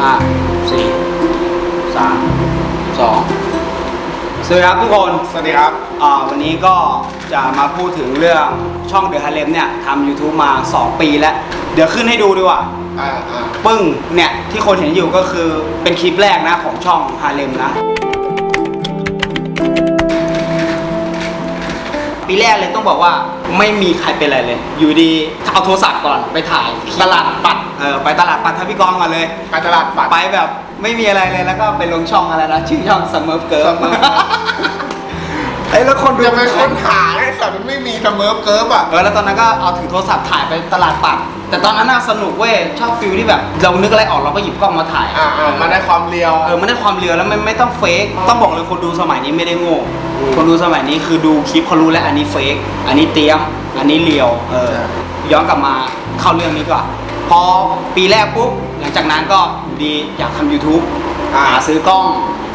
ห้าสี่สามสองสวัสดีครับทุกคนสวัสดีครับอ่าวันนี้ก็จะมาพูดถึงเรื่องช่องเดอะฮาเลมเนี่ยทำ YouTube มา 2 ปีแล้ว เดี๋ยวขึ้นให้ดูดีกว่า อ่าอ่าปึ้งเนี่ย ที่คนเห็นอยู่ก็คือเป็นคลิปแรกนะของช่องฮาเลมนะ ปีแรกเลยต้องบอกว่าไม่มีใครเป็นอะไรเลย อยู่ดีเอาโทรศัพท์ก่อนไปถ่ายตลาดปัดเออไปตลาดปัดทับพี่กองก่อนเลย ไปตลาดปัดไปแบบไม่มีอะไรเลยแล้วก็ไปลงช่องอะไรนะชื่อช่องสม r ร์ฟเกิร์ Smurf ไอ้ยแล้วคนดู จะไปค้นหาไอ้สัตว์มันไม่มีเสมอเกิร์ฟอะ เออแล้วตอนนั้นก็เอาถือโทรศัพท์ถ่ายไปตลาดปัด แต่ตอนนั้นน่าสนุกเว้ยชอบฟิลที่แบบ เรานึกอะไรออกเราก็หยิบกล้องมาถ่ายอ่าอ่ามาได้ความเรียว เออมันได้ความเร็วแล้วไม่ไม่ต้องเฟกต้องบอกเลยคนดูสมัยนี้ไม่ได้โง่อืมคนดูสมัยนี้คือดูคลิปเขารู้แล้วอันนี้เฟกอันนี้เตรียม อันนี้เรียวเออใช่ ย้อนกลับมาเข้าเรื่องนี้ก่อนพอปีแรกปุ๊บหลังจากนั้นก็อยู่ดีอยากทำ YouTube อ่าหาซื้อกล้อง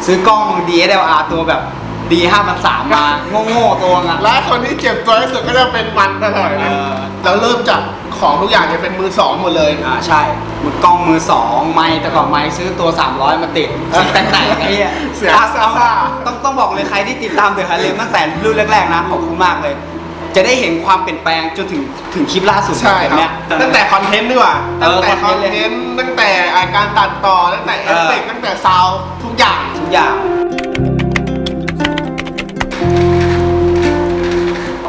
ซื้อกล้อง DSLR ตัวแบบ D 5 3 0 0มาโง่ๆตัวนึงอะและคนที่เจ็บตัวที่สุดก็จะเป็นมันตลอดนะเออเราเริ่มจากของทุกอย่างจะเป็นมือสองหมดเลย อ่าใช่มือกล้องมือสองไม้แต่ก่อนไม้ซื้อตัว 300 มาติดเสียงแตกๆไอ้เหี้ยเสียงอะซ่าๆเอาต้องต้องบอกเลยใครที่ติดตามเดอะฮาเลมตั้งแต่รุ่นแรกๆนะขอบคุณมากเลย จะได้เห็นความเปลี่ยนแปลงจนถึงถึงคลิปล่าสุดใช่แบบครัเนี้บยตั้งแต่คอนเทนต์ดีกว่าเอตั้งอแต่คคออนนเทเทนนต์ต์ตั้งแต่อ่าการตัดต่อตั้งแต่เอฟเฟกต์ตั้งแต่ซาวด์ทุกอย่าง ทุกอย่าง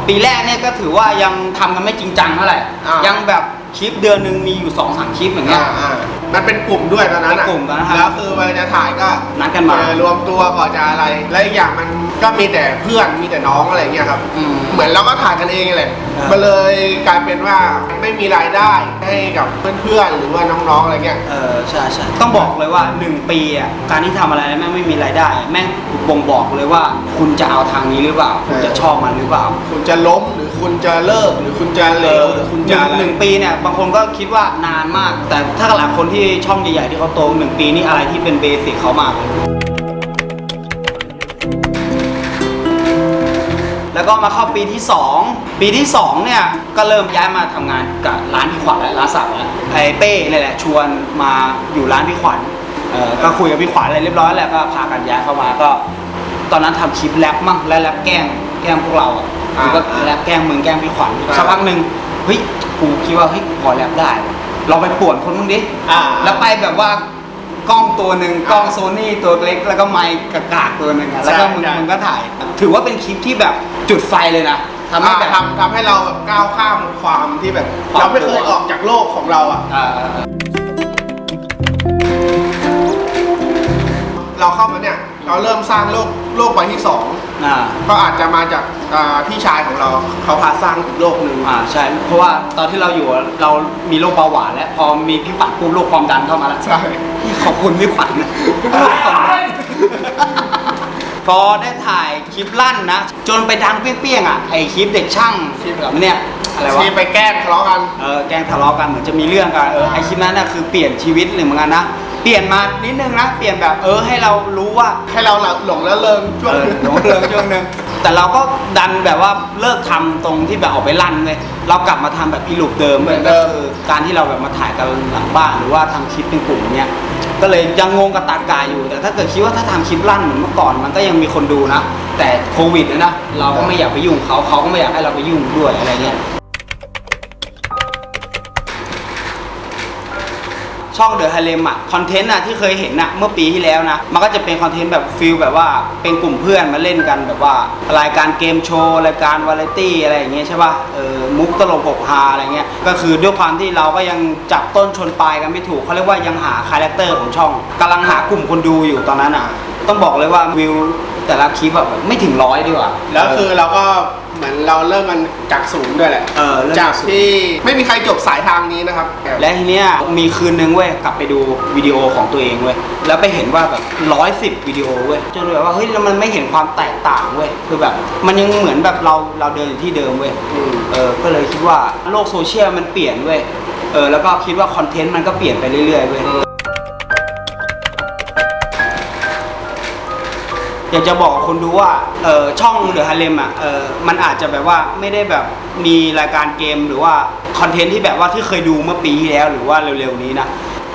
ปีแรกเนี่ยก็ถือว่ายังทำกันไม่จริงจังเท่าไหร่ อ่ายัยังแบบคลิปเดือนหนึ่งมีอยู่2อสามคลิปอย่างเงี้อ่ายอ่า มันเป็นกลุ่มด้วยตอนนั้นเป็นกลุ่มนะครับแล้วคือเวลาจะถ่ายก็นัดกันมาเออรวมตัวก่อนจะอะไร และอีกอย่างมันก็มีแต่เพื่อนมีแต่น้องอะไรเงี้ยครับอืมเหมือนเราก็ถ่ายกันเองแหละครับมันเลยกลายเป็นว่าไม่มีรายได้ให้กับเพื่อนๆหรือว่าน้องๆอะไรเงี้ย เออใช่ใช่ต้องบอกเลยว่า 1 ปีอะการที่ทำอะไรแม่งไม่มีรายได้ แม่งบ่งบอกเลยว่า คุณจะเอาทางนี้หรือเปล่า คุณจะชอบมันหรือเปล่า คุณจะล้มหรือคุณจะเลิกหรือคุณจะเลวหรือคุณจะอะไร หนึ่งปีเนี่ยบางคนก็คิดว่านานมาก แต่ถ้าหลายคนที่ช่องใหญ่ๆที่เขาโตหนึ่งปีนี่อะไรที่เป็นเบสิกเขามากเลยแล้วก็มาเข้าปีที่ 2 ปีที่2เนี่ยก็เริ่มย้ายมาทำงานกับร้านพี่ขวัญแล้วร้านสักแล้วไอ้เป้นี่แหละชวนมาอยู่ร้านพี่ขวัญเออก็คุยกับพี่ขวัญอะไรเรียบร้อยแล้วก็พากันย้ายเข้ามาก็ ตอนนั้นทำคลิปแรปมั่งและแรปแกล้งแกล้งพวกเราอะอ่าคือก็แรปแกล้งมึงแกล้งพี่ขวัญอ่าสักพักหนึ่งเฮ้ยกูคิดว่าเฮ้ยพอแรปได้ ว่ะลองไปป่วนคนมึงดิอ่า แล้วไปแบบว่ากล้องตัวหนึ่งกล้องโซนี่ตัวเล็กแล้วก็ไมค์กากากๆตัวหนึ่งอะแล้วก็ใช่มึงใช่ มึงก็ถ่าย ถือว่าเป็นคลิปที่แบบจุดไฟเลยนะทำให้แบบ ทำทำให้เราแบบก้าวข้ามความที่แบบ ความ เราไม่เคยกลัวออกจากโลกของเราอะ อ่าเราเข้ามาเนี่ย เราเริ่มสร้างโลกโลกใบที่สองอ่าก็อาจจะมาจากอ่าพี่ชายของเราเขาพาสร้างอีกโลกหนึ่งอ่าใช่เพราะว่าตอนที่เราอยู่อะเรามีโรคเบาหวานแล้วพอมีพี่ฝันปุ๊บโรคความดันเข้ามาแล้ว ใช่ ขอบคุณพี่ขวัญนะพอได้ถ่ายคลิปลั่นนะ จนไปดังเปี้ยงๆอะไอคลิปเด็กช่างคลิปแบบเนี้ยอะไรวะที่ไปแกล้งทะเลาะกัน เออแกล้งทะเลาะกันเหมือนจะมีเรื่องกันเออไอคลิปนั้นน่ะคือเปลี่ยนชีวิตเลยเหมือนกันนะเปลี่ยนมานิดนึงนะ เปลี่ยนแบบเออให้เรารู้ว่าให้เราหลงแล้วเริงช่วงเออหนึ่งหลงเริงช่วงหนึงแต่เราก็ดันแบบว่าเลิกทำตรงที่แบบออกไปลั่นเลยเรากลับมาทำแบบอีลูปเดิมเลยก็คือการที่เราแบบมาถ่ายกันหลังบ้านหรือว่าทำคลิปเป็นกลุ่มเนี้ยก็เลยยังงงกับตากายอยู่ แต่ถ้าเกิดคิดว่าถ้าทำคลิปลั่นเหมือนเมื่อก่อนมันก็ยังมีคนดูนะ แต่โควิดนะนะเราก็ไม่อยากไปยุ่งเขาเขาก็ไม่อยากให้เราไปยุ่งด้วยอะไรเงี้ย ช่องเดอะฮาเลมอะคอนเทนต์อะที่เคยเห็นอะเมื่อปีที่แล้วนะ มันก็จะเป็นคอนเทนต์แบบฟิลแบบว่าเป็นกลุ่มเพื่อนมาเล่นกันแบบว่ารายการเกมโชว์รายการวาไรตี้อะไรอย่างเงี้ยใช่ป่ะเออมุกตลกหกฮาอะไรเงี้ยก็คือด้วยความที่เราก็ยังจับต้นชนปลายกันไม่ถูกเขาเรียกว่ายังหาคาแรคเตอร์ของช่องกำลังหากลุ่มคนดูอยู่ตอนนั้นอะต้องบอกเลยว่าวิวแต่ละคลิปแบบไม่ถึงร้อยดีกว่าแล้วคือเราก็ เราเริ่มมันจากศูนย์ด้วยแหละเออเริ่มจาจากกศูนย์ ที่ไม่มีใครจบสายทางนี้นะครับ และทีเนี้ยมีคืนนึงเว้ยกลับไปดูวิดีโอของตัวเองเว้ยแล้วไปเห็นว่าแบบร้อยสิบวิดีโอเว้ยจนแบบว่าเฮ้ยแล้วมันไม่เห็นความแตกต่างเว้ยคือแบบมันยังเหมือนแบบเราเราเดินอยู่ที่เดิมเว้ยอืม เออก็เลยคิดว่าโลกโซเชียลมันเปลี่ยนเว้ยเออแล้วก็คิดว่าคอนเทนต์มันก็เปลี่ยนไปเรื่อยๆเว้ย อยากจะบอกกับคนดูว่าเออช่องเดอะฮาเลมอะเออมันอาจจะแบบว่าไม่ได้แบบมีรายการเกมหรือว่าคอนเทนต์ที่แบบว่าที่เคยดูเมื่อปีที่แล้วหรือว่าเร็วๆนี้นะ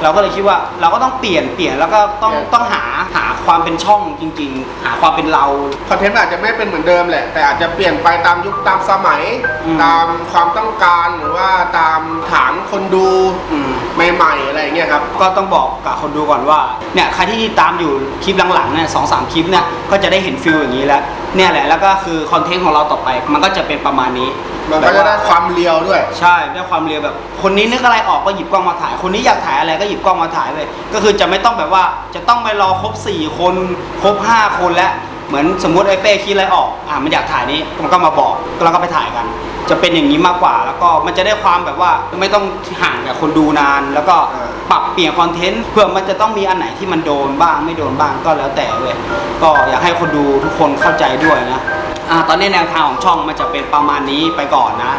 เราก็เลยคิดว่าเราก็ต้องเปลี่ยนเปลี่ยนแล้วก็ต้องเปลี่ยนต้องหาหาความเป็นช่องจริง ๆ หาความเป็นเรา คอนเทนต์อาจจะไม่เป็นเหมือนเดิมแหละ แต่อาจจะเปลี่ยนไปตามยุคตามสมัย อืม ตามความต้องการหรือว่าตามฐานคนดูอืม ใหม่ๆอะไรอย่างเงี้ยครับ ก็ต้องบอกกับคนดูก่อนว่าเนี่ยใครที่ตามอยู่คลิปหลังๆเนี่ยสองสามคลิปเนี่ยก็จะได้เห็นฟิลอย่างนี้แล้วเนี่ยแหละแล้วก็คือคอนเทนต์ของเราต่อไป มันก็จะเป็นประมาณนี้มันก็จะได้ความเรียวด้วย ใช่ได้ความเรียวแบบ คนนี้นึกอะไรออกก็หยิบกล้องมาถ่าย คนนี้อยากถ่ายอะไรก็หยิบกล้องมาถ่ายเลยก็คือจะไม่ต้องแบบว่าจะต้องไปรอครบ 4 คนครบ 5 คนแล้วเหมือนสมมุติไอ้เป้คิดอะไรออกอะมันอยากถ่ายนี้มันก็มาบอกแล้วก็ไปถ่ายกัน จะเป็นอย่างนี้มากกว่า แล้วก็มันจะได้ความแบบว่าไม่ต้องห่างกับคนดูนาน แล้วก็อ่าปรับเปลี่ยนคอนเทนต์เพื่อมันจะต้องมีอันไหนที่มันโดนบ้างไม่โดนบ้างก็แล้วแต่เลยก็อยากให้คนดูทุกคนเข้าใจด้วยนะ อ่าตอนนี้แนวทางของช่องมันจะเป็นประมาณนี้ไปก่อนนะ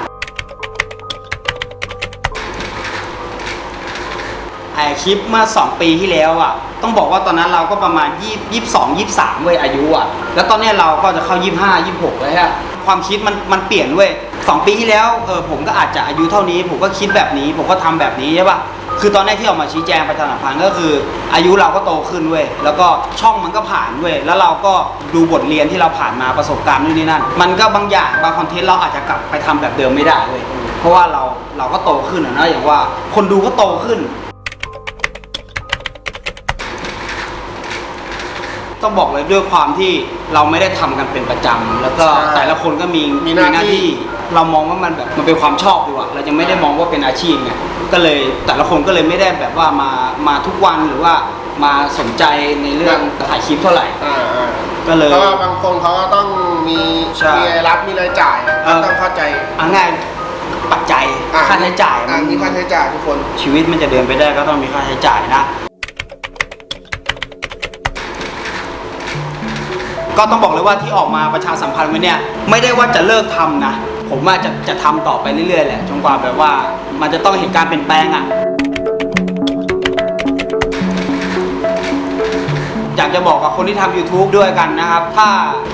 ไอคลิปเมื่อ 2 ปีที่แล้วอะ ต้องบอกว่าตอนนั้นเราก็ประมาณ20 22 23เว้ยอายุอะ แล้วตอนนี้เราก็จะเข้า25 26แล้วฮะความคิดมันมันเปลี่ยนเว้ยสองปีที่แล้วเออผมก็อาจจะอายุเท่านี้ ผมก็คิดแบบนี้ ผมก็ทำแบบนี้ใช่ปะ คือตอนแรกที่ออกมาชี้แจงประชาสัมพันธ์ก็คือ อายุเราก็โตขึ้นเว้ยแล้วก็ช่องมันก็ผ่านเว้ยแล้วเราก็ดูบทเรียนที่เราผ่านมาประสบการณ์นู่นนี่นั่น มันก็บางอย่างบางคอนเทนต์เราอาจจะกลับไปทำแบบเดิมไม่ได้เว้ยเพราะว่าเราเราก็โตขึ้นอะนะอย่างว่าคนดูก็โตขึ้น ต้องบอกเลยด้วยความที่เราไม่ได้ทำกันเป็นประจำแล้วก็ใช่แต่ละคนก็มีมีหน้าที่ เรามองว่ามันแบบมันเป็นความชอบดีกว่าเรายังไม่ได้มองว่าเป็นอาชีพไงก็เลยแต่ละคนก็เลยไม่ได้แบบว่ามามาทุกวันหรือว่ามาสนใจในเรื่องถ่ายคลิปเท่าไหร่ อ่าก็เลยเพราะว่าบางคนเขาก็ต้องมีใช่มีรายรับมีรายจ่ายเอก็อต้องเข้าใจเอาง่ายปัจจัยอ่ค่าใช้จ่ายอ่มีค่าใช้จ่ายทุกคน ชีวิตมันจะเดินไปได้ก็ต้องมีค่าใช้จ่ายนะ ก็ต้องบอกเลยว่าที่ออกมาประชาสัมพันธ์ไว้เนี่ยไม่ได้ว่าจะเลิกทำนะ ผมว่าจะจะทำต่อไปเรื่อยๆแหละจนกว่าแบบว่ามันจะต้องเห็นการเปลี่ยนแปลงอะ อยากจะบอกกับคนที่ทำ YouTube ด้วยกันนะครับ ถ้า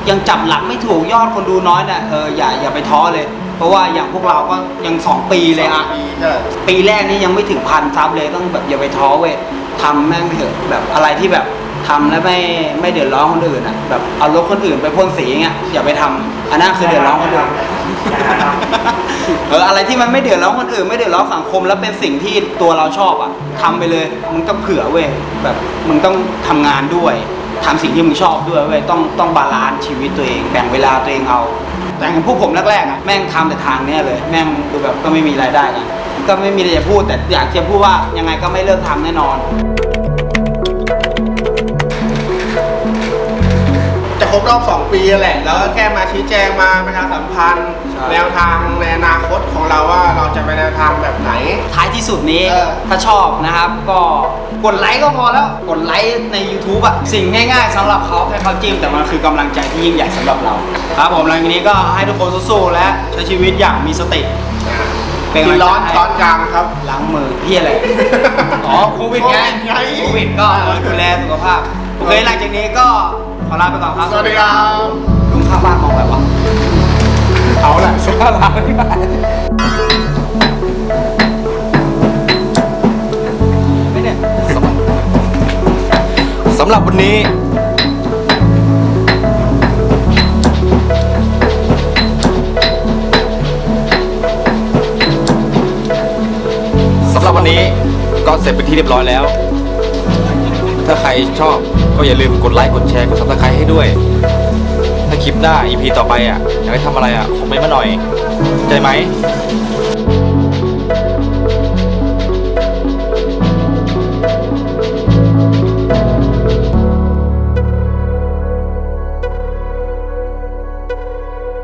ยังจับหลักไม่ถูกยอดคนดูน้อยเนี่ยเอออย่าอย่าไปท้อเลย เพราะว่าอย่างพวกเราก็ยัง 2 ปีเลยอะสองปีใช่ปีแรกนี่ยังไม่ถึงพันซับเลยต้องแบบอย่าไปท้อเว้ยทำแม่งเถอะแบบอะไรที่แบบ ทำแล้วไม่ไม่เดือดร้อนคนอื่นอะแบบเอารถคนอื่นไปพ่นสีเงี้ยอย่าไปทำอันนั้นคือเดือดร้อนคนอื่น เอออะไรที่มันไม่เดือดร้อนคนอื่น ไม่เดือดร้อนสังคม แล้วเป็นสิ่งที่ตัวเราชอบอะทำไปเลยมึงต้องเผื่อเว้ยแบบมึงต้องทำงานด้วยทำสิ่งที่มึงชอบด้วยเว้ยต้องต้องบาลานซ์ชีวิตตัวเองแบ่งเวลาตัวเองเอา แต่อย่างพวกผมแรกๆอะแม่งทำแต่ทางเนี้ยเลย แม่งดูแบบก็ไม่มีรายได้กันก็ไม่มีอะไรจะพูดแต่อยากจะพูดว่ายังไงก็ไม่เลิกทำแน่นอน ครบรอบ 2 ปีแหละ แล้วก็แค่มาชี้แจงมาประชาสัมพันธ์ ใช่ แนวทางในอนาคตของเราว่าเราจะไปแนวทางแบบไหน ท้ายที่สุดนี้เออ ถ้าชอบนะครับ ก็กดไลค์ก็พอแล้วกดไลค์ใน YouTube อะสิ่งง่ายๆสำหรับเขาแค่เขาจิ้มแต่มันคือกำลังใจที่ยิ่งใหญ่สำหรับเรา ครับผมหลังจากนี้ก็ให้ทุกคนสู้ๆและใช้ชีวิตอย่างมีสติเป็นกินกำลังใจร้อนให้ร้อนกลางครับ ล้างมือพี่อะไร อ๋อโควิดไงโควิดไง โควิดก็ดูแลสุขภาพโอเคหลังจากนี้ก็ ขอลาไปก่อนครับสวัสดีครับลุงข้างบ้านมองแบบวะเอาแหละเสื้อลาไม่เนี่ยสำหรับวันนี้สำหรับวันนี้ก็เสร็จเป็นที่เรียบร้อยแล้ว ถ้าใครชอบก็อย่าลืมกดไลค์กดแชร์กดซับสไครต์ให้ด้วย ถ้าคลิปหน้า EP ต่อไปอะอยากให้ทำอะไรอะคอมเมนต์มาหน่อย ใจไหม